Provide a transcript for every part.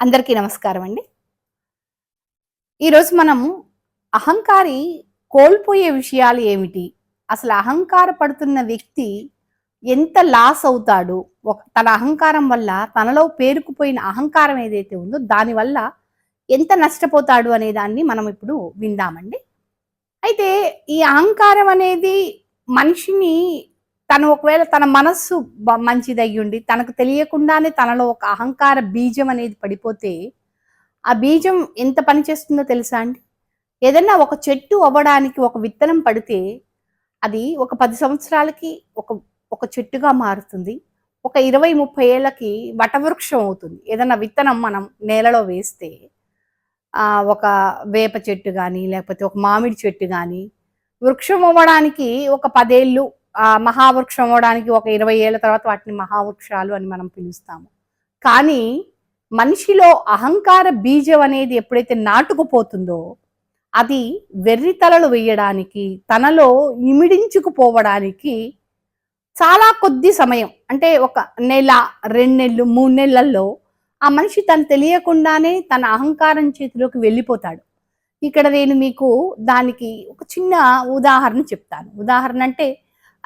అందరికీ నమస్కారం అండి. ఈరోజు మనం అహంకారి కోల్పోయే విషయాలు ఏమిటి? అసలు అహంకార పడుతున్న వ్యక్తి ఎంత లాస్ అవుతాడు? ఒక తన అహంకారం వల్ల తనలో పేరుకుపోయిన అహంకారం ఏదైతే ఉందో దానివల్ల ఎంత నష్టపోతాడు అనే దాన్ని మనం ఇప్పుడు విందామండి. అయితే ఈ అహంకారం అనేది మనిషిని తను ఒకవేళ తన మనస్సు మంచిది అయ్యుండి తనకు తెలియకుండానే తనలో ఒక అహంకార బీజం అనేది పడిపోతే ఆ బీజం ఎంత పని చేస్తుందో తెలుసా అండి? ఏదైనా ఒక చెట్టు అవ్వడానికి ఒక విత్తనం పడితే అది ఒక పది సంవత్సరాలకి ఒక ఒక చెట్టుగా మారుతుంది. ఒక ఇరవై ముప్పై ఏళ్ళకి వటవృక్షం అవుతుంది. ఏదైనా విత్తనం మనం నేలలో వేస్తే ఆ, ఒక వేప చెట్టు కానీ లేకపోతే ఒక మామిడి చెట్టు కానీ వృక్షం అవ్వడానికి ఒక పదేళ్ళు మహావృక్షం అవ్వడానికి ఒక ఇరవై ఏళ్ళ తర్వాత వాటిని మహావృక్షాలు అని మనం పిలుస్తాము. కానీ మనిషిలో అహంకార బీజం అనేది ఎప్పుడైతే నాటుకుపోతుందో అది వెర్రి తలలు వేయడానికి తనలో ఇమిడించుకుపోవడానికి చాలా కొద్ది సమయం అంటే ఒక నెల రెండు నెలలు మూడు నెలల్లో ఆ మనిషి తను తెలియకుండానే తన అహంకారం చేతిలోకి వెళ్ళిపోతాడు. ఇక్కడ నేను మీకు దానికి ఒక చిన్న ఉదాహరణ చెప్తాను. ఉదాహరణ అంటే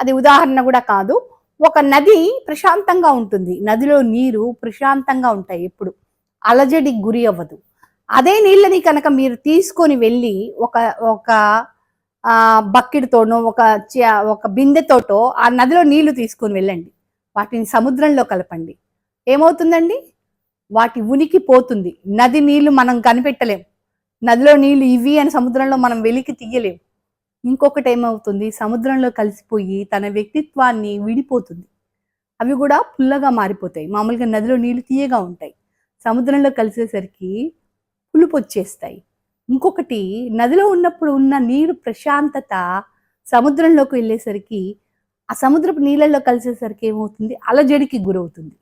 అది ఉదాహరణ కూడా కాదు. ఒక నది ప్రశాంతంగా ఉంటుంది. నదిలో నీరు ప్రశాంతంగా ఉంటాయి ఎప్పుడు. అలజడికి గురి అవ్వదు. అదే నీళ్ళని కనుక మీరు తీసుకొని వెళ్ళి ఒక ఒక బక్కిడితోనో బకెట్తోనో ఒక చ- ఒక బిందెతోటో ఆ నదిలో నీళ్ళు తీసుకొని వెళ్ళండి. వాటిని సముద్రంలో కలపండి. ఏమవుతుందండి? వాటి ఉనికి పోతుంది. నది నీళ్ళు మనం కనిపెట్టలేం. నదిలో నీళ్ళు ఇవి అని సముద్రంలో మనం వెలికి తీయలేం. ఇంకొకటి ఏమవుతుంది? సముద్రంలో కలిసిపోయి తన వ్యక్తిత్వాన్ని విడిపోతుంది. అవి కూడా పుల్లగా మారిపోతాయి. మామూలుగా నదిలో నీళ్ళు తీయగా ఉంటాయి. సముద్రంలో కలిసేసరికి పులుపు వచ్చేస్తాయి ఇంకొకటి నదిలో ఉన్నప్పుడు ఉన్న నీరు ప్రశాంతత సముద్రంలోకి వెళ్ళేసరికి ఆ సముద్రపు నీళ్ళల్లో కలిసేసరికి ఏమవుతుంది? అలజడికి గురవుతుంది.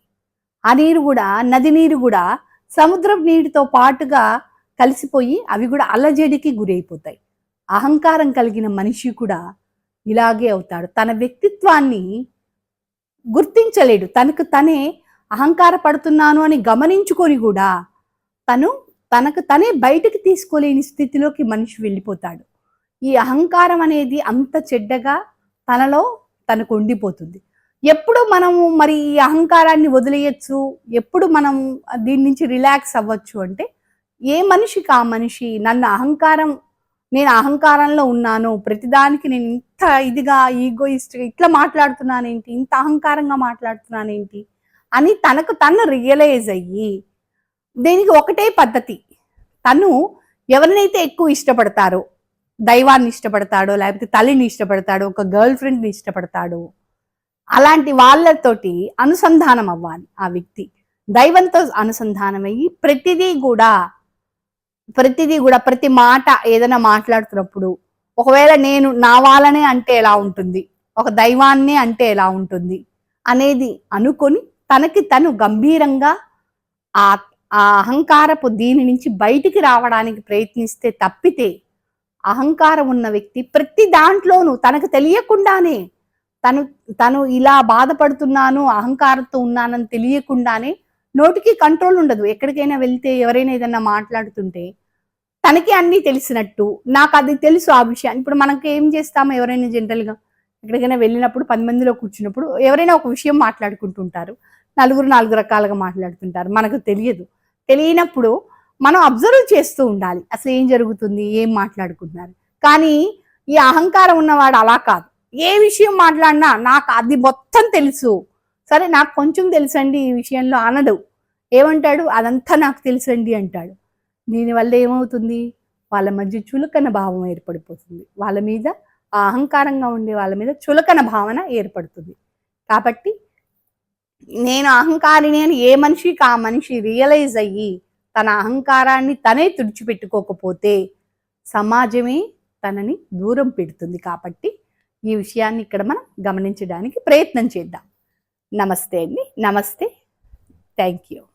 ఆ నీరు కూడా నది నీరు కూడా సముద్రపు నీటితో పాటుగా కలిసిపోయి అవి కూడా అలజడికి గురైపోతాయి. అహంకారం కలిగిన మనిషి కూడా ఇలాగే అవుతాడు. తన వ్యక్తిత్వాన్ని గుర్తించలేడు. తనకు తనే అహంకార పడుతున్నాను అని గమనించుకొని కూడా తను తనకు తనే బయటకు తీసుకోలేని స్థితిలోకి మనిషి వెళ్ళిపోతాడు. ఈ అహంకారం అనేది అంత చెడ్డగా తనలో తనకు ఉండిపోతుంది. ఎప్పుడు మనము మరి ఈ అహంకారాన్ని వదిలేయచ్చు? ఎప్పుడు మనం దీని నుంచి రిలాక్స్ అవ్వచ్చు అంటే ఏ మనిషికి ఆ మనిషి నన్ను అహంకారం నేను అహంకారంలో ఉన్నాను ప్రతిదానికి నేను ఇంత ఇదిగా ఈగోయిస్ట్ ఇట్లా మాట్లాడుతున్నానేంటి? ఇంత అహంకారంగా మాట్లాడుతున్నానేంటి? అని తనకు తను రియలైజ్ అయ్యి దీనికి ఒకటే పద్ధతి. తను ఎవరినైతే ఎక్కువ ఇష్టపడతారో దైవాన్ని ఇష్టపడతాడో లేకపోతే తల్లిని ఇష్టపడతాడో ఒక గర్ల్ ఫ్రెండ్ని ఇష్టపడతాడో అలాంటి వాళ్ళతోటి అనుసంధానం అవ్వాలి ఆ వ్యక్తి. దైవంతో అనుసంధానం అయ్యి ప్రతిదీ కూడా ప్రతిదీ కూడా ప్రతి మాట ఏదైనా మాట్లాడుతున్నప్పుడు ఒకవేళ నేను నా వాళ్ళనే అంటే ఎలా ఉంటుంది? ఒక దైవాన్నే అంటే ఎలా ఉంటుంది? అనేది అనుకొని తనకి తను గంభీరంగా ఆ ఆ అహంకారపు దీని నుంచి బయటికి రావడానికి ప్రయత్నిస్తే తప్పితే అహంకారం ఉన్న వ్యక్తి ప్రతి దాంట్లోనూ తనకు తెలియకుండానే తను తను ఇలా బాధపడుతున్నాను అహంకారంతో ఉన్నానని తెలియకుండానే నోటికి కంట్రోల్ ఉండదు. ఎక్కడికైనా వెళ్తే ఎవరైనా ఏదైనా మాట్లాడుతుంటే తనకి అన్నీ తెలిసినట్టు. నాకు అది తెలుసు ఆ విషయం. ఇప్పుడు మనకి ఏం చేస్తాము ఎవరైనా జనరల్గా ఎక్కడికైనా వెళ్ళినప్పుడు పది మందిలో కూర్చున్నప్పుడు ఎవరైనా ఒక విషయం మాట్లాడుకుంటుంటారు. నలుగురు నాలుగు రకాలుగా మాట్లాడుతుంటారు. మనకు తెలియదు. తెలియనప్పుడు మనం అబ్జర్వ్ చేస్తూ ఉండాలి. అసలు ఏం జరుగుతుంది? ఏం మాట్లాడుకుంటున్నారు? కానీ ఈ అహంకారం ఉన్నవాడు అలా కాదు. ఏ విషయం మాట్లాడినా నాకు అది మొత్తం తెలుసు. సరే నాకు కొంచెం తెలుసండి ఈ విషయంలో అనడు. ఏమంటాడు? అదంతా నాకు తెలుసండి అంటాడు. దీనివల్ల ఏమవుతుంది? వాళ్ళ మధ్య చులకన భావం ఏర్పడిపోతుంది. వాళ్ళ మీద ఆ అహంకారంగా ఉండే వాళ్ళ మీద చులకన భావన ఏర్పడుతుంది. కాబట్టి నేను అహంకారిని అని ఏ మనిషికి ఆ మనిషి రియలైజ్ అయ్యి తన అహంకారాన్ని తనే తుడిచిపెట్టుకోకపోతే సమాజమే తనని దూరం పెడుతుంది కాబట్టి ఈ విషయాన్ని ఇక్కడ మనం గమనించడానికి ప్రయత్నం చేద్దాం. నమస్తే అండి. నమస్తే. Thank you.